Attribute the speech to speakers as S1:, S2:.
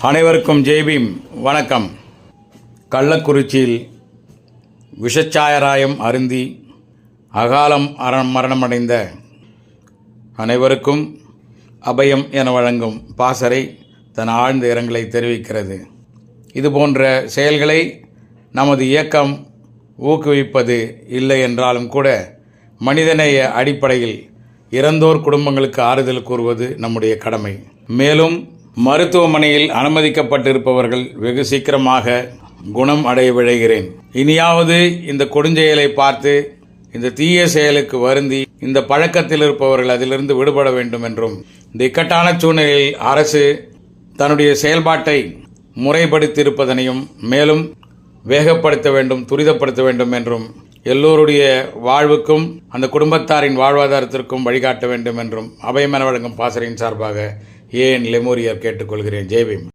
S1: அனைவருக்கும் ஜெய்பீம் வணக்கம். கள்ளக்குறிச்சியில் விஷச்சாயராயம் அருந்தி அகாலம் அரண் மரணமடைந்த அனைவருக்கும் அபயம் என வழங்கும் பாசறை தன் ஆழ்ந்த இரங்கலை தெரிவிக்கிறது. இதுபோன்ற செயல்களை நமது இயக்கம் ஊக்குவிப்பது இல்லை என்றாலும் கூட மனிதநேய அடிப்படையில் இறந்தோர் குடும்பங்களுக்கு ஆறுதல் கூறுவது நம்முடைய கடமை. மேலும் மருத்துவமனையில் அனுமதிக்கப்பட்டிருப்பவர்கள் வெகு சீக்கிரமாக குணம் அடைய விழைகிறேன். இனியாவது இந்த கொடுஞ்செயலை பார்த்து இந்த தீய செயலுக்கு வருந்தி இந்த பழக்கத்தில் இருப்பவர்கள் அதிலிருந்து விடுபட வேண்டும் என்றும் இந்த இக்கட்டான சூழ்நிலையில் அரசு தன்னுடைய செயல்பாட்டை முறைப்படுத்தியிருப்பதனையும் மேலும் வேகப்படுத்த வேண்டும் துரிதப்படுத்த வேண்டும் என்றும் எல்லோருடைய வாழ்வுக்கும் அந்த குடும்பத்தாரின் வாழ்வாதாரத்திற்கும் வழிகாட்ட வேண்டும் என்றும் அபயமென வழங்கும் பாசறையின் சார்பாக ஏன் லெமோரியர் கேட்டுக்கொள்கிறேன்? ஜெய்பீம்